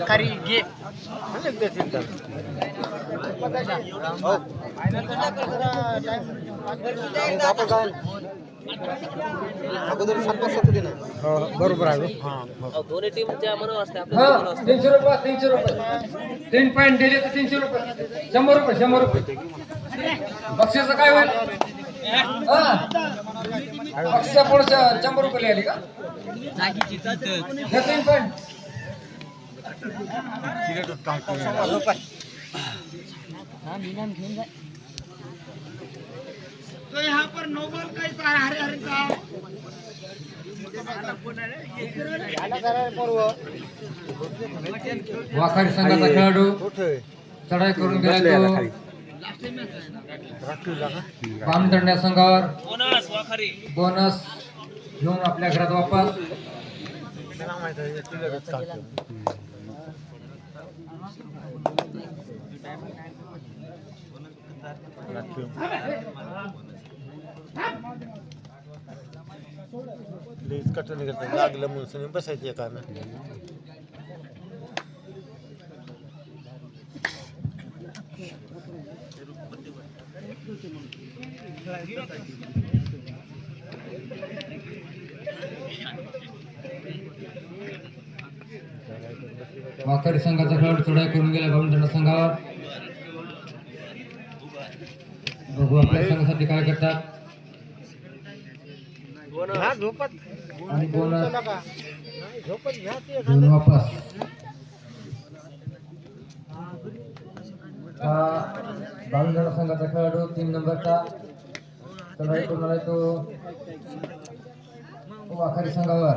वाखारी घे. बरोबर आहे. दोन्ही टीमच्या मनावर असते हा तीनशे रुपये तीनशे रुपये. तीन पॉईंट दिले तर तीनशे रुपये. शंभर रुपये शंभर रुपये. बक्षीचं काय होईल? हा. बक्षीच्या पुढे शंभर रुपये लिहिली का? हे तीन पॉईंट तो यहाँ पर नोबल कैसा है हरे हरे का। वाखारी संघाचा खेळाडू चढाई करून गेला तो. बामदंड्या संघावर बोनस वाखारी. बोनस घेऊन आपल्या घरात वापस. प्लीज कट नाही करता लागलं म्हणून बसायचं एकानं. वाखारी संघाचा खेळाडू चढाई करून गेला बामदंड संघावर. बघू आपल्या संघासाठी काय करतात. आणि बोनस. वापस. हा बामदंड संघाचा खेळाडू तीन नंबरचा. चढाई करून आलाय तो. वाखारी संघावर.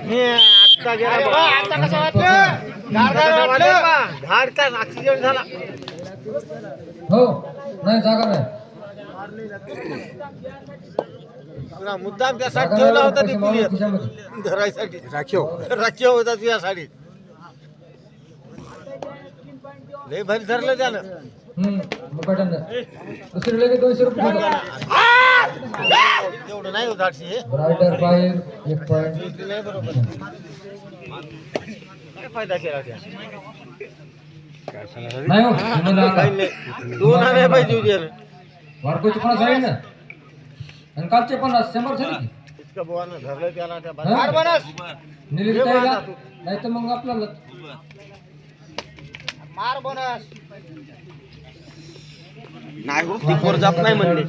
हे आत्ता गेला. आता कसं वाटलं? झाला. हो नाही जागा नाही. तुला मुद्दाम त्या जागा साईड ठेवला होता ते खिशामध्ये. धरायसाठी. राखीव. राखीव होता तुझ्या साडीत. लय भारी धरलं त्यानं. दुसरी लगेच दोनशे रुपये नाही आठशे रायडर बाहेर एक पॉईंट ते नाही बरोबर काय फायदा केला त्या? नाही हो तुम्हाला काही नाही. दोन आणे पाहिजे उद्या वारकोची पन्नास आहे ना. आणि कालचे पन्नास शंभर झाले इतकं बुवानं धरलं त्याला त्या ताईला. नाही तर मग आपल्याला मार बनस नाही हो जात नाही म्हणले.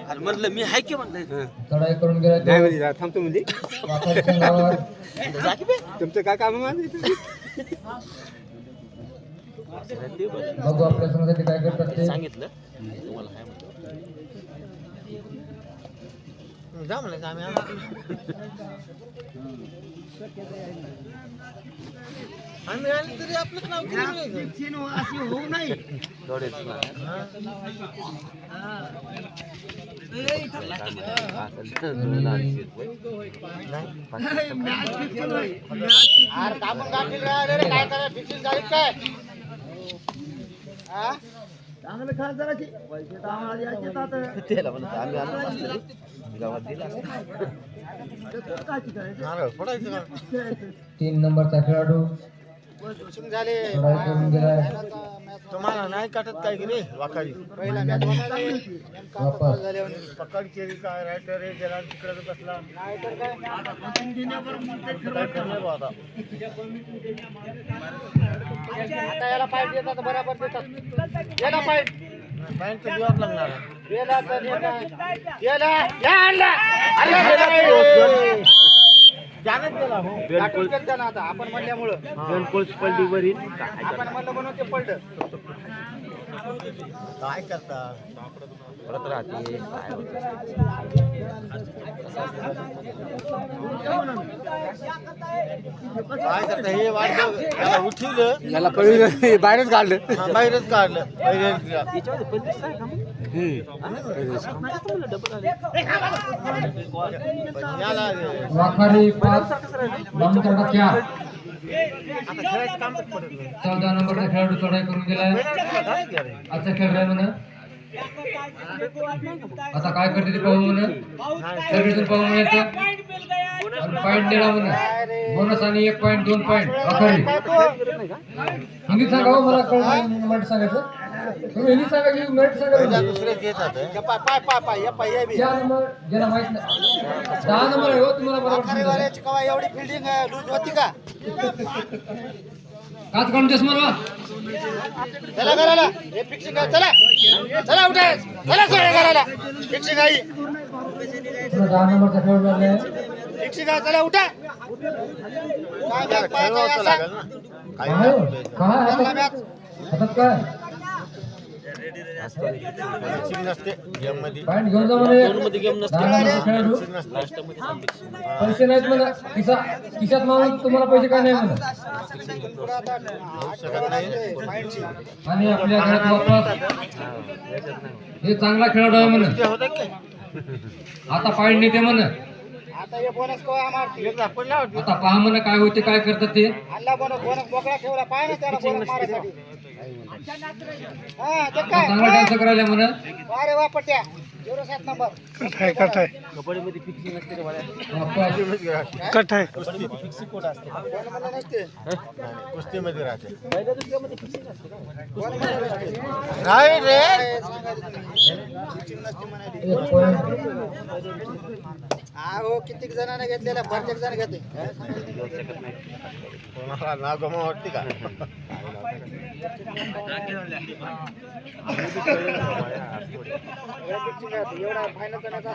अरे म्हणलं मी हाय की म्हणलं थांबतो म्हणजे तुमचं काय काम बघू आपल्या संघासाठी काय करतात ते. सांगितलं. तुम्हाला हाय म्हणलं जा म्हणलं आम्ही आम्ही आले तरी आपलंच नाव केलं अशी होऊ नाही अरे आपण गाठी रे काय फिक्सिंग झाली काय? हा? चांगलं खा जराची पैसे तर आम्हाला द्यायचे तर आता. त्याला म्हणलं आम्ही आणत असलं गावात दिला ते तर काची करायचं? नारळ फोडायचं का? तीन नंबरचा खेळाडू झाले तुम्हाला नाही काटत काय की रे वाकाडी पहिला पकड केली काय? रायटर रे गेला तिकडे बसला. आता आता याला पाईप देतात बरोबर देतात. याला पाईप पाईप तर दिवाच लागणार गेला तर गेला आपण म्हणल्यामुळं. आपण म्हणलं म्हणून ते पडलं. काय करता? परत राहते काय काय करता हे वाटलं उठवलं याला पळून बाहेरच काढलं बाहेरच काढलं याला चौदा नंबरचा खेळाडू चढाई करून गेलाय आजचा खेळ आहे म्हणा आता काय करते ते पाहू म्हणा सगळीतून पाहू म्हणायचं पॉईंट दिला म्हणा बोनस आणि एक पॉईंट दोन पॉईंट हिंदीत सांगा हो मला कळलं मराठी सांगायचं. तुम्ही हिंदीत सांगा की मराठी सांगा? दुसरे घेत होते पाय पाय पाय पाय या पाय या बी. चार नंबर ज्याला माहीत नाही. दहा नंबर आहे हो तुम्हाला बरोबर. वालेची कवा एवढी फिल्डिंग लूज होती का? काच काढून चष्मा लावा. चला करायला हे फिक्सिंग आहे चला. चला उठा. चला सोडा करायला फिक्सिंग आहे पुन्हा दहा नंबरचा खेळ झालाय फिक्सिंग आहे चला उठा. काय बॅग पाहायचं आहे असा? काय हो? काय? चांगला हातात हातात काय? नसते गेम नसते. नसते. पैसे नाहीत म्हणा. खिसा खिशात मागून तुम्हाला पैसे काय नाही म्हणा? होऊ शकत नाही माइंडची आणि आपल्या घरात वापस. हे चांगला खेळाडू आहे म्हणा. ते होतं की आता पॉईंट नेते म्हणा. आता हे बोनस आम्हाला होती आता पहा म्हणा काय होते काय करतात ते. हल्ला बोनस बोनस मोकळा ठेवला पाय ना त्याला बोनस मारायसाठी. चांगला डान्स करायला म्हणा अरे झिरो सात नंबर कबड्डीमध्ये फिक्सिंग रे बाळा. कट आहे कोणामध्ये नसते कुस्तीमध्ये राहते नाही रे एक हा हो कितीक जणांना घेतलेला प्रत्येक जण घेते कोणाला नाव गमा वाटते का एवढा फायनल करण्याचा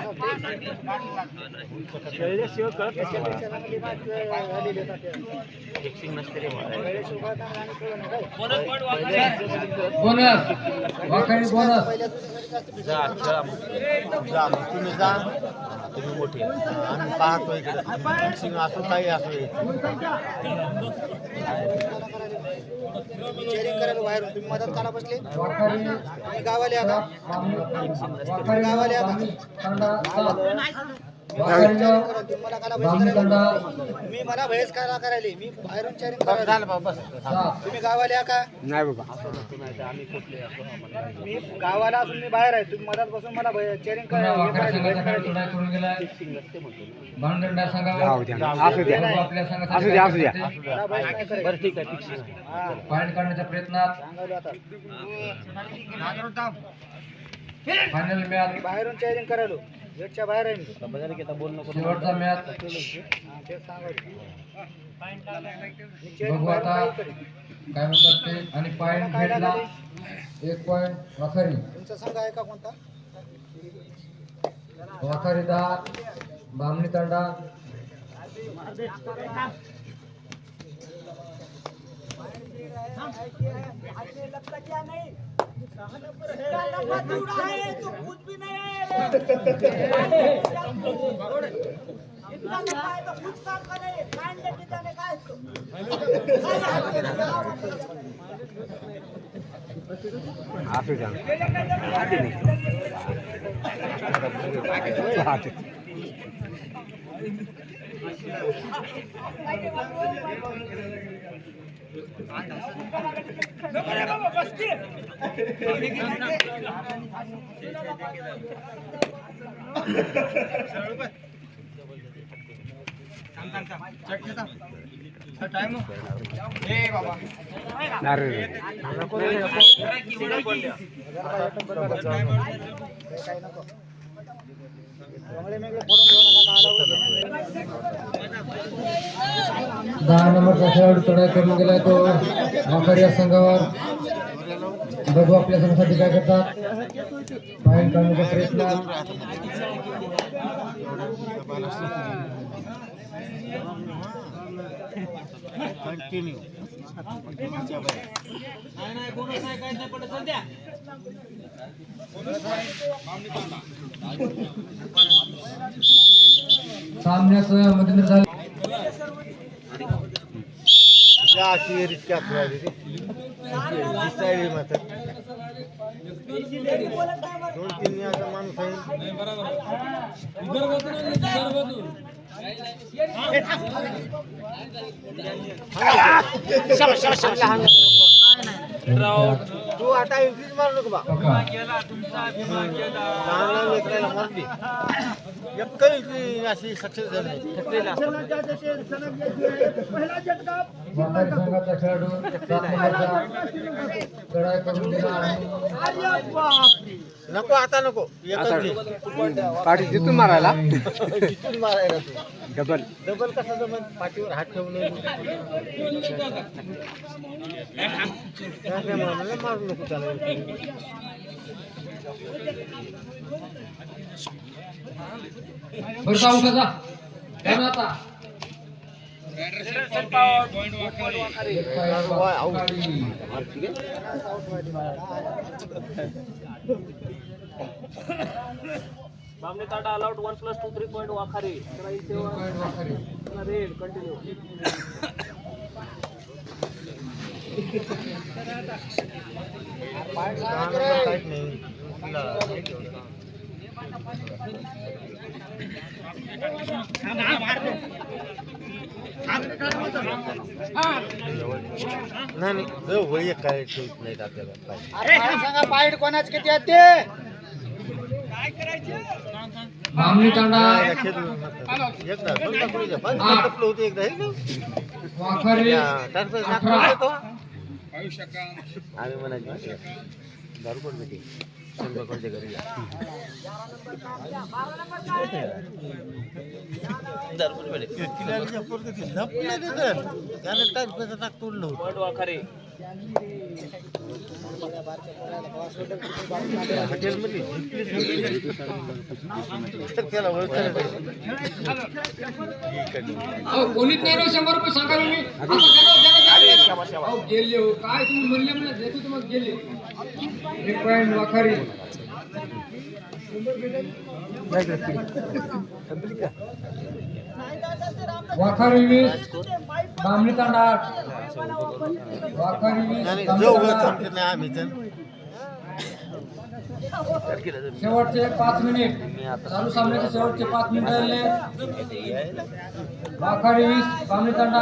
बोनस बोनस जा जा तुम्ही जा. तुम्ही मोठे आम्ही पाहतो इकडे फिक्सिंग असो काही असो चेअरिंग करायला बाहेरून तुम्ही मदत करा बसले गावाले आता गावाले आता मी मला बहिष्कार करायला? मी बाहेरून तुम्ही गावाले का नाही बाबा. मी गावाला असून मी बाहेर आहे. तुम्ही मदत बसून मला करायला. बरं ठीक आहे. पॉईंट काढण्याच्या प्रयत्नात. फायनल मॅच बाहेरून चेअरिंग करायलो. गेटच्या बाहेर आहे मी. बघायला की आता बोल नको शेवटचा मॅच. तेच सांगायलो मी बघू आता. काय म्हणतात ते. आणि पॉईंट भेटला. एक पॉईंट वाखारी तुमचा संघ आहे का कोणता? वाखारी दहा बामणी तांडा. असू द्या आधी नाही. आधी. अरे रे. काही नको चांगले मेगळे फोडून घेऊ नका नारळ दहा नंबरचा खेळाडू चढाई करून गेलाय तो वाखारी या संघावर. बघू आपल्या संघासाठी काय करतात. पॉईंट काढण्याचा प्रयत्न. कंटिन्यू सामन्याचं मध्यंतर झालं. दोन तीन याचा माणूस आहे. तू आता एंट्रीच मारू नको बा. लहान लेकराला मारली अशी सक्सेस झाली. पहिला झटका. संघाचा खेळाडू सात नंबरचा चढाई करून दिला आणि नको आता नको. एकच आता घे. पाठी तिथून मारायला. तिथून मारायला तू. डबल. डबल कसा जमन पाठीवर हात म्हणलं मारू नको त्याला. बरं जाऊ का जा. जा ना आता. बामने Tata allowed one plus two three point Wakhare Wakhari. Raid continue काहीच नाही नाही वय काय ठेवत नाहीत आपल्याला. काय अरे सांगा पाईट कोणाच किती आहेत ते? मामली तांडा. हे. आम्ही म्हणायचं? दारू पण भेटे शंभर कोणत्या घरी टाकतं, कोणीच नाही राव शंभर रुपये सांगा ना मी. अहो, गेले हो. काय तुम्ही म्हणले म्हणा देतो तुम्हाला गेले. एक पॉईंट वाखारी. वाखारी वीस. बामणी तांडा शेवटचे पाच मिनिट चालू सामन्याचे शेवटचे पाच मिनिट राहिले. वाखाडी वीस बामणी तांडा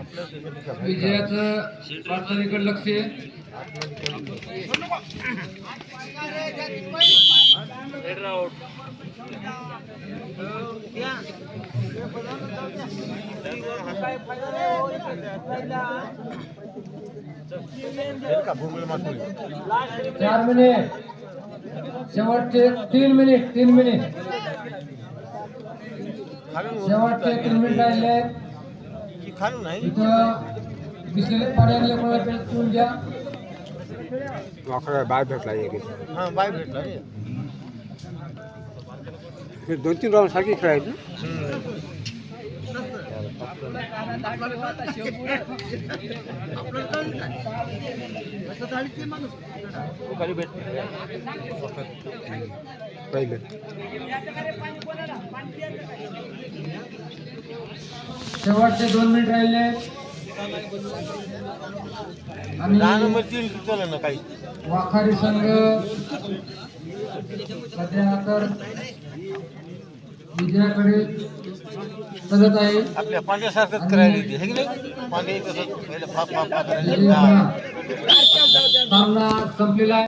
विजयाचं प्रार्थनेकडे लक्ष चार मिनिट. शेवटचे तीन मिनिट तीन मिनिट. शेवटचे तीन मिनिट राहिले आहेत खालून नाही इथं बिसलेले पाणी आणले कोणाला पेट पिऊन घ्या वाकडा बाय भेटला एक हा बाय भेटला रे हे दोन तीन राऊंड सारखी शेवटचे दोन मिनिट राहिले. आणि काही. वाखारी संघ सध्या तर विजयाकडे सजत आहे. आपल्या पांड्यासारखंच हे की नाही? करायला सामना संपलेला आहे.